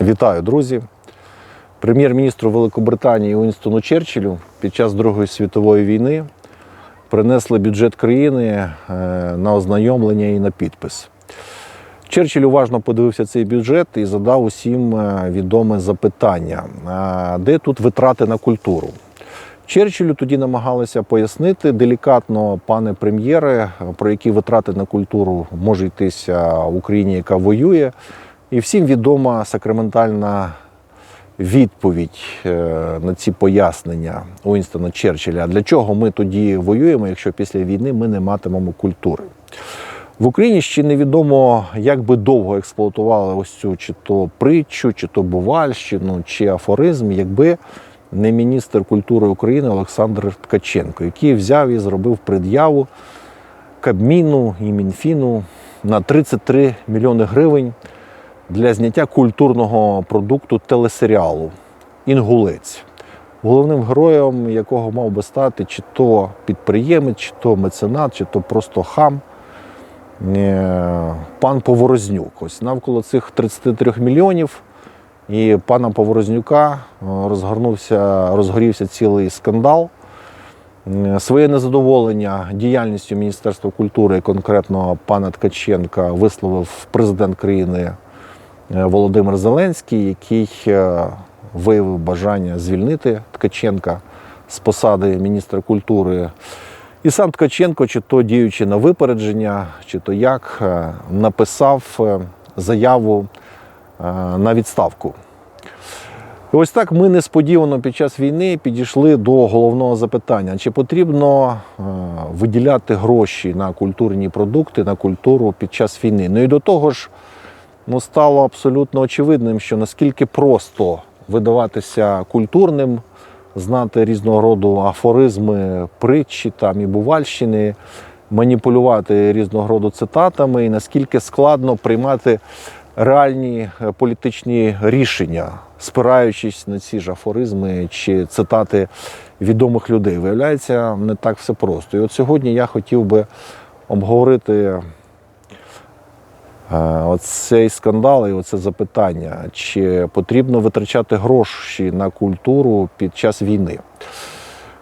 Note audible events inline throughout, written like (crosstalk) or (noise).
Вітаю, друзі. Прем'єр-міністру Великобританії Уінстону Черчиллю під час Другої світової війни принесли бюджет країни е, на ознайомлення і на підпис. Черчилль уважно подивився цей бюджет і задав усім е, відоме запитання: де тут витрати на культуру? Черчиллю тоді намагалися пояснити делікатно, пане прем'єре, про які витрати на культуру може йтися в Україні, яка воює. І всім відома сакраментальна відповідь е, на ці пояснення Уінстона Черчилля. Для чого ми тоді воюємо, якщо після війни ми не матимемо культури? В Україні ще невідомо, як би довго експлуатували ось цю чи то притчу, чи то бувальщину, чи афоризм, якби не міністр культури України Олександр Ткаченко, який взяв і зробив пред'яву Кабміну і Мінфіну на 33 мільйони гривень для зняття культурного продукту телесеріалу Інгулець, головним героєм якого мав би стати чи то підприємець, чи то меценат, чи то просто хам. е, Пан Поворознюк. Ось навколо цих 33 мільйонів і пана Поворознюка е, розгорнувся, розгорівся цілий скандал. Е, Своє незадоволення діяльністю Міністерства культури, конкретно пана Ткаченка, висловив президент країни Володимир Зеленський, який е, виявив бажання звільнити Ткаченка з посади міністра культури. І сам Ткаченко, чи то діючи на випередження, чи то як, е, написав е, заяву е, на відставку. І ось так ми несподівано під час війни підійшли до головного запитання: чи потрібно е, виділяти гроші на культурні продукти, на культуру під час війни? Ну і до того ж, ну, стало абсолютно очевидним, що наскільки просто видаватися культурним, знати різного роду афоризми, притчі там і бувальщини, маніпулювати різного роду цитатами, і наскільки складно приймати реальні е, політичні рішення, спираючись на ці ж афоризми чи цитати відомих людей. Виявляється, не так все просто. І от сьогодні я хотів би обговорити оцей скандал і оце запитання, чи потрібно витрачати гроші на культуру під час війни.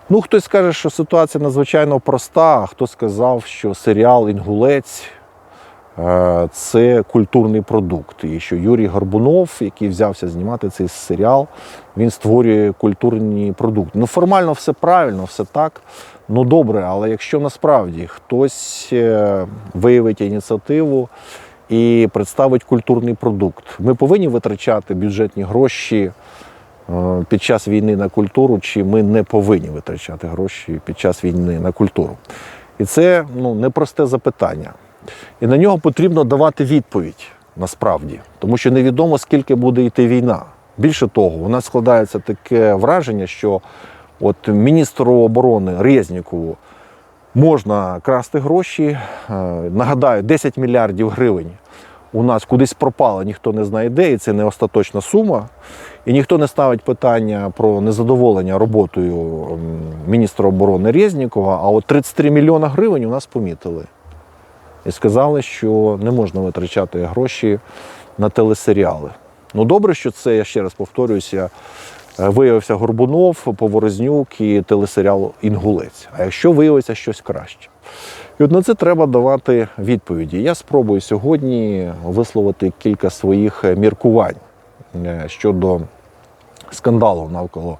Ну, хтось скаже, що ситуація надзвичайно проста, а хто сказав, що серіал Інгулець е, це культурний продукт. І що Юрій Горбунов, який взявся знімати цей серіал, він створює культурні продукти. Ну, формально все правильно, все так. Ну добре, але якщо насправді хтось е, виявить ініціативу і представить культурний продукт, ми повинні витрачати бюджетні гроші е, під час війни на культуру, чи ми не повинні витрачати гроші під час війни на культуру. І це ну, непросте запитання. І на нього потрібно давати відповідь насправді, тому що невідомо, скільки буде йти війна. Більше того, у нас складається таке враження, що от міністру оборони Резнікову можна красти гроші. Е, Нагадаю, 10 мільярдів гривень у нас кудись пропало, ніхто не знає де, і це не остаточна сума. І ніхто не ставить питання про незадоволення роботою міністра оборони Резнікова, а от 33 мільйона гривень у нас помітили. І сказали, що не можна витрачати гроші на телесеріали. Ну добре, що це, я ще раз повторююся, виявився Горбунов, Поворознюк і телесеріал Інгулець. А якщо виявиться щось краще? І от на це треба давати відповіді. Я спробую сьогодні висловити кілька своїх е, міркувань е, щодо скандалу навколо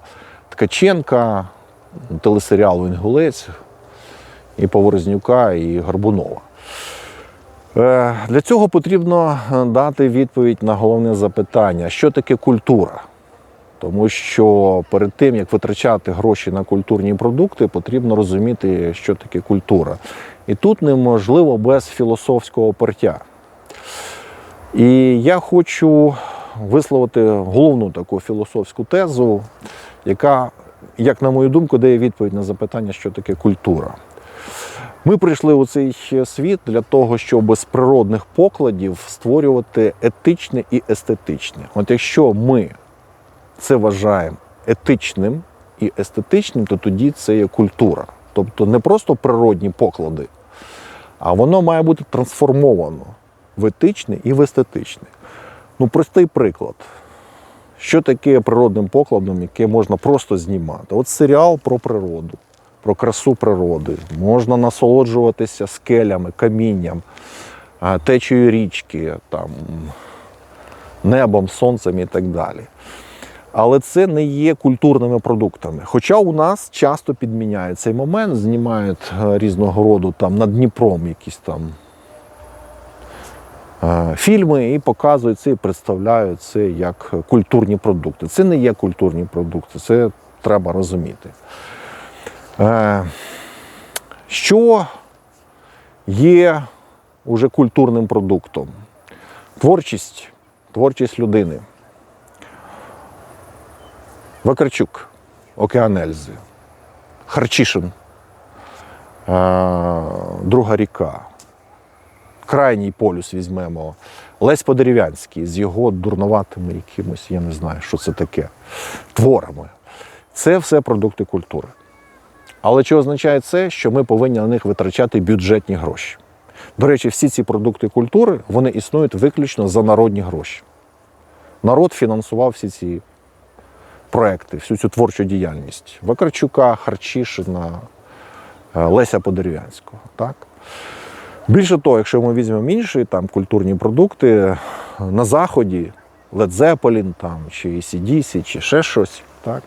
Ткаченка, телесеріалу Інгулець і Поворознюка і Горбунова. Е, Для цього потрібно е, дати відповідь на головне запитання, що таке культура. Тому що перед тим, як витрачати гроші на культурні продукти, потрібно розуміти, що таке культура. І тут неможливо без філософського пертя. І я хочу висловити головну таку філософську тезу, яка, як на мою думку, дає відповідь на запитання, що таке культура. Ми прийшли у цей світ для того, щоб з природних покладів створювати етичне і естетичне. От якщо ми це вважаємо етичним і естетичним, то тоді це є культура. Тобто не просто природні поклади, а воно має бути трансформовано в етичне і в естетичне. Ну, простий приклад. Що таке природним покладом, яке можна просто знімати? От серіал про природу, про красу природи. Можна насолоджуватися скелями, камінням, течею річки, там, небом, сонцем і так далі. Але це не є культурними продуктами. Хоча у нас часто підміняють цей момент, знімають е, різного роду там над Дніпром якісь там е, фільми і показують це і представляють це як культурні продукти. Це не є культурні продукти, це треба розуміти. Е, Що є уже культурним продуктом? Творчість, творчість людини. Вакарчук, Океан Ельзи, Харчишин, е, Друга ріка, Крайній полюс візьмемо, Лесь Подерев'янський з його дурноватими якимось, я не знаю, що це таке, творами. Це все продукти культури. Але чи означає це, що ми повинні на них витрачати бюджетні гроші? До речі, всі ці продукти культури вони існують виключно за народні гроші. Народ фінансував всі ці проекти, всю цю творчу діяльність Вакарчука, Харчишина, е, Леся Подерев'янського. Більше того, якщо ми візьмемо інші там, культурні продукти на Заході, там, чи ACDC, чи ще щось, так?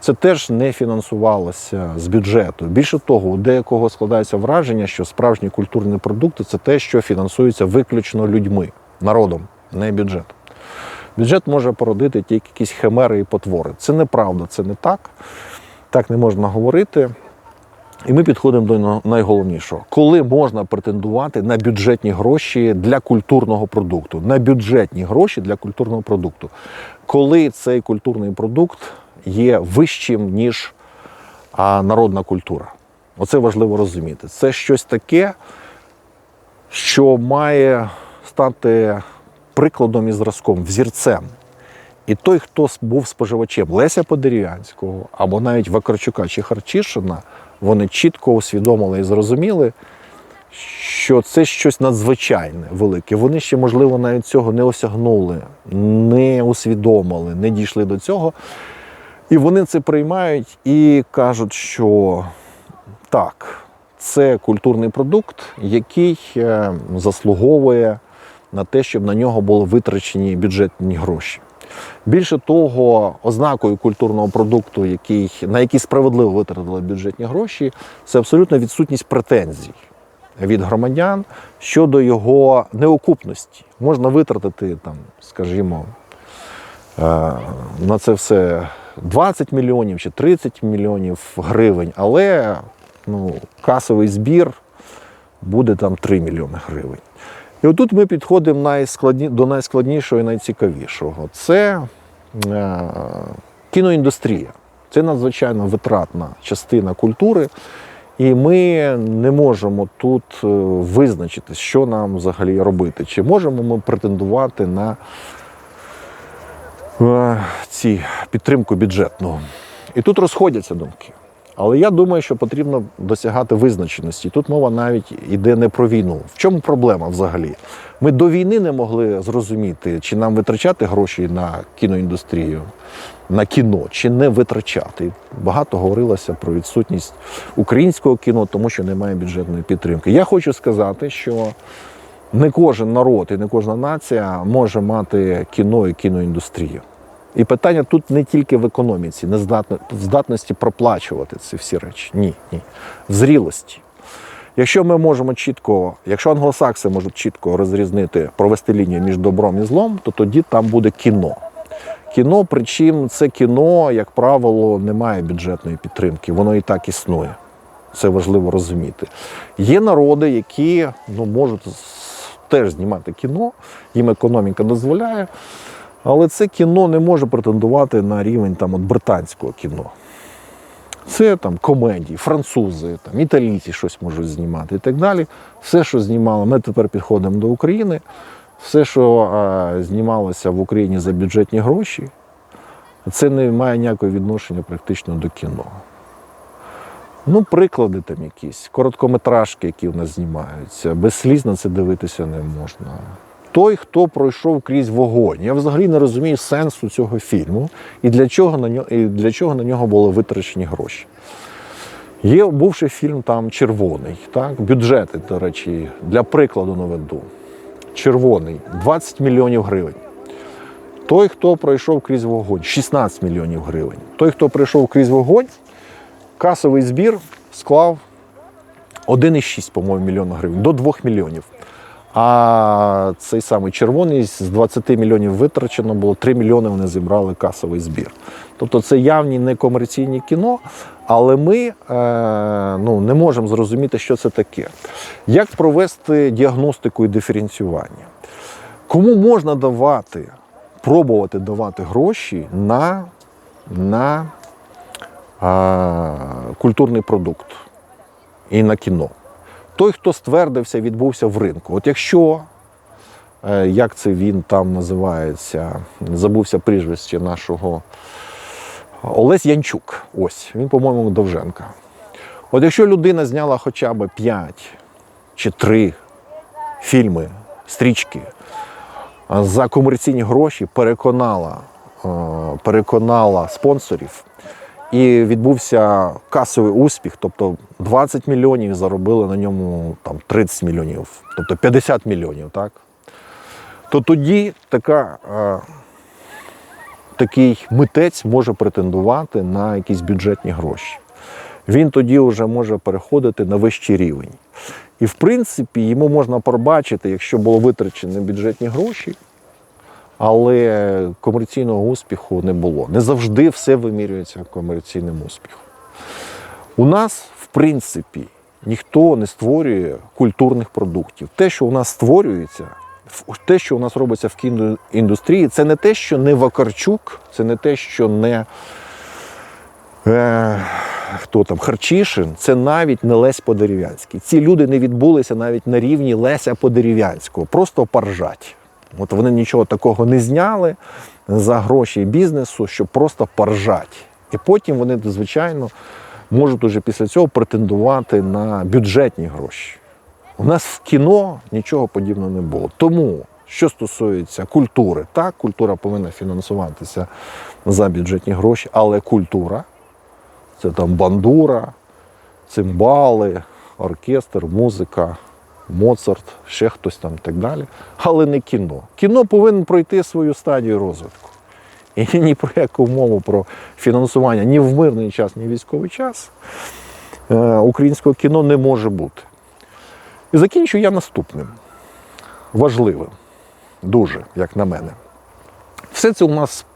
це теж не фінансувалося з бюджету. Більше того, у деякого складається враження, що справжні культурні продукти це те, що фінансується виключно людьми, народом, не бюджетом. Бюджет може породити тільки якісь химери і потвори. Це неправда, це не так. Так не можна говорити. І ми підходимо до найголовнішого. Коли можна претендувати на бюджетні гроші для культурного продукту? На бюджетні гроші для культурного продукту. Коли цей культурний продукт є вищим, ніж народна культура. Оце важливо розуміти. Це щось таке, що має стати прикладом і зразком, взірцем. І той, хто був споживачем Леся Подерев'янського або навіть Вакарчука чи Харчишина, вони чітко усвідомили і зрозуміли, що це щось надзвичайне велике. Вони ще, можливо, навіть цього не осягнули, не усвідомили, не дійшли до цього. І вони це приймають і кажуть, що так, це культурний продукт, який е, заслуговує на те, щоб на нього були витрачені бюджетні гроші. Більше того, ознакою культурного продукту, який, на який справедливо витратили бюджетні гроші, це абсолютно відсутність претензій від громадян щодо його неокупності. Можна витратити, там, скажімо, е, на це все 20 мільйонів чи 30 мільйонів гривень, але ну, касовий збір буде там 3 мільйони гривень. І отут ми підходимо найскладні, до найскладнішого і найцікавішого. Це е, кіноіндустрія. Це надзвичайно витратна частина культури. І ми не можемо тут е, визначити, що нам взагалі робити. Чи можемо ми претендувати на е, ці підтримку бюджетну. І тут розходяться думки. Але я думаю, що потрібно досягати визначеності. Тут мова навіть йде не про війну. В чому проблема взагалі? Ми до війни не могли зрозуміти, чи нам витрачати гроші на кіноіндустрію, на кіно, чи не витрачати. Багато говорилося про відсутність українського кіно, тому що немає бюджетної підтримки. Я хочу сказати, що не кожен народ і не кожна нація може мати кіно і кіноіндустрію. І питання тут не тільки в економіці, не в здатності проплачувати ці всі речі. Ні, ні. В зрілості. Якщо ми можемо чітко, якщо англосакси можуть чітко розрізнити, провести лінію між добром і злом, то тоді там буде кіно. Кіно, причому це кіно, як правило, не має бюджетної підтримки, воно і так існує. Це важливо розуміти. Є народи, які ну, можуть теж знімати кіно, їм економіка дозволяє, але це кіно не може претендувати на рівень там, от британського кіно. Це там комедії, французи, там, італійці щось можуть знімати і так далі. Все, що знімали, ми тепер підходимо до України. Все, що е, знімалося в Україні за бюджетні гроші, це не має ніякого відношення практично до кіно. Ну, приклади там якісь, короткометражки, які в нас знімаються. Без сліз на це дивитися не можна. Той, хто пройшов крізь вогонь. Я взагалі не розумію сенсу цього фільму і для чого на нього, і для чого на нього були витрачені гроші. Є бувший фільм там Червоний. Так? Бюджети, до речі, для прикладу наведу. Червоний 20 мільйонів гривень. Той, хто пройшов крізь вогонь, 16 мільйонів гривень. Той, хто пройшов крізь вогонь, касовий збір склав 1,6, по-моєму, мільйона гривень, до 2 мільйонів. А цей самий червоний з 20 мільйонів витрачено було 3 мільйони вони зібрали касовий збір. Тобто це явні некомерційні кіно, але ми е, ну, не можемо зрозуміти, що це таке. Як провести діагностику і диференціювання? Кому можна давати, пробувати давати гроші на, на а, культурний продукт і на кіно? Той, хто ствердився, відбувся в ринку. От якщо, е, як це він там називається, забувся прізвище нашого Олесь Янчук, ось, він, по-моєму, Довженка. От якщо людина зняла хоча б 5 чи 3 фільми, стрічки за комерційні гроші, переконала, е, переконала спонсорів, і відбувся касовий успіх, тобто 20 мільйонів заробили на ньому там 30 мільйонів, тобто 50 мільйонів, так? То тоді така, е, такий митець може претендувати на якісь бюджетні гроші. Він тоді вже може переходити на вищий рівень. І в принципі йому можна пробачити, якщо було витрачені бюджетні гроші, але комерційного успіху не було. Не завжди все вимірюється комерційним успіхом. У нас, в принципі, ніхто не створює культурних продуктів. Те, що у нас створюється, те, що у нас робиться в кіноіндустрії, це не те, що не Вакарчук, це не те, що не е, хто там, Харчишин, це навіть не Лесь Подерев'янський. Ці люди не відбулися навіть на рівні Леся Подерев'янського, просто поржать. От вони нічого такого не зняли за гроші бізнесу, щоб просто поржать. І потім вони, звичайно, можуть уже після цього претендувати на бюджетні гроші. У нас в кіно нічого подібного не було. Тому, що стосується культури, так, культура повинна фінансуватися за бюджетні гроші, але культура це там бандура, цимбали, оркестр, музика, Моцарт, ще хтось там і так далі. Але не кіно. Кіно повинно пройти свою стадію розвитку. І (laughs) ні про яку мову про фінансування ні в мирний час, ні в військовий час е, українського кіно не може бути. І закінчу я наступним. Важливим, дуже, як на мене. Все це у нас,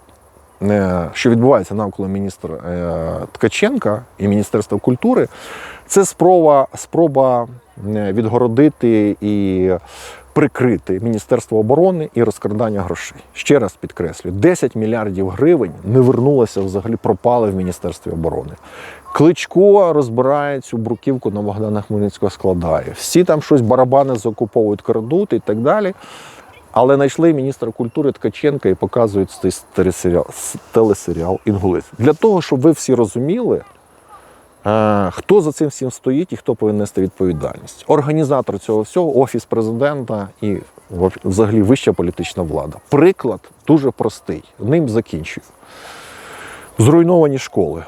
е, що відбувається навколо міністра е, Ткаченка і Міністерства культури, це спроба, спроба відгородити і прикрити Міністерство оборони і розкрадання грошей. Ще раз підкреслю, 10 мільярдів гривень не вернулося взагалі, пропали в Міністерстві оборони. Кличко розбирає цю бруківку на Богдана Хмельницького складає. Всі там щось барабани закуповують, крадуть і так далі. Але знайшли міністра культури Ткаченка і показують цей телесеріал, Інгулець. Для того, щоб ви всі розуміли, е, хто за цим всім стоїть і хто повинен нести відповідальність. Організатор цього всього офіс президента і взагалі вища політична влада. Приклад дуже простий. Ним закінчую. Зруйновані школи.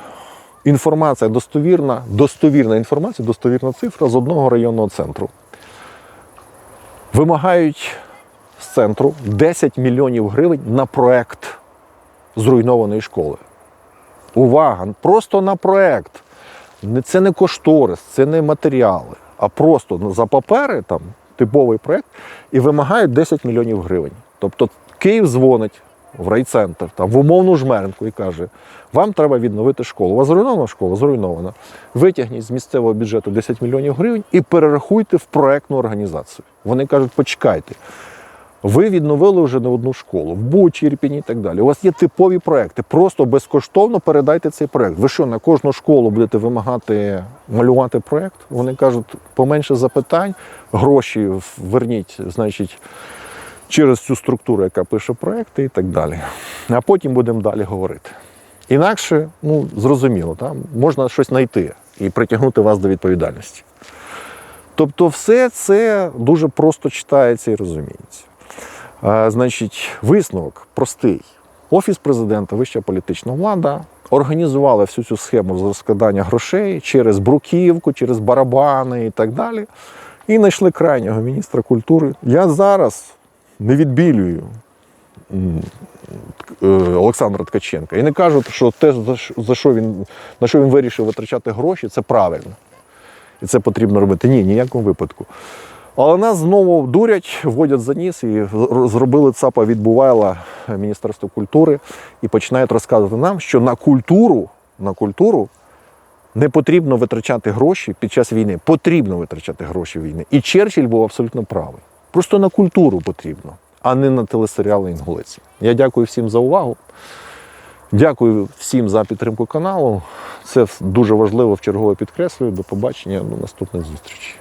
Інформація достовірна, достовірна інформація, достовірна цифра з одного районного центру. Вимагають з центру 10 мільйонів гривень на проект зруйнованої школи. Увага! Просто на проект. Це не кошторис, це не матеріали, а просто за папери там типовий проект і вимагають 10 мільйонів гривень. Тобто Київ дзвонить в райцентр, там, в умовну жмеренку і каже: вам треба відновити школу. У вас зруйнована школа? Зруйнована. Витягніть з місцевого бюджету 10 мільйонів гривень і перерахуйте в проектну організацію. Вони кажуть, почекайте. Ви відновили вже не одну школу в Бучі, Ірпіні і так далі. У вас є типові проекти. Просто безкоштовно передайте цей проект. Ви що, на кожну школу будете вимагати малювати проект? Вони кажуть, поменше запитань, гроші верніть, значить, через цю структуру, яка пише проекти і так далі. А потім будемо далі говорити. Інакше, ну, зрозуміло, там можна щось знайти і притягнути вас до відповідальності. Тобто, все це дуже просто читається і розуміється. Значить, висновок простий. Офіс президента, вища політична влада організувала всю цю схему з розкладання грошей через бруківку, через барабани і так далі. І знайшли крайнього міністра культури. Я зараз не відбілюю е, Олександра Ткаченка і не кажу, що те, за що він, на що він вирішив витрачати гроші, це правильно. І це потрібно робити. Ні, ніякому випадку. Але нас знову дурять, вводять за ніс і зробили ЦАПа від Міністерство культури і починають розказувати нам, що на культуру, на культуру не потрібно витрачати гроші під час війни. Потрібно витрачати гроші війни. І Черчилль був абсолютно правий. Просто на культуру потрібно, а не на телесеріали інгулиці. Я дякую всім за увагу. Дякую всім за підтримку каналу. Це дуже важливо в чергове підкреслюю. До побачення, до наступних зустрічей.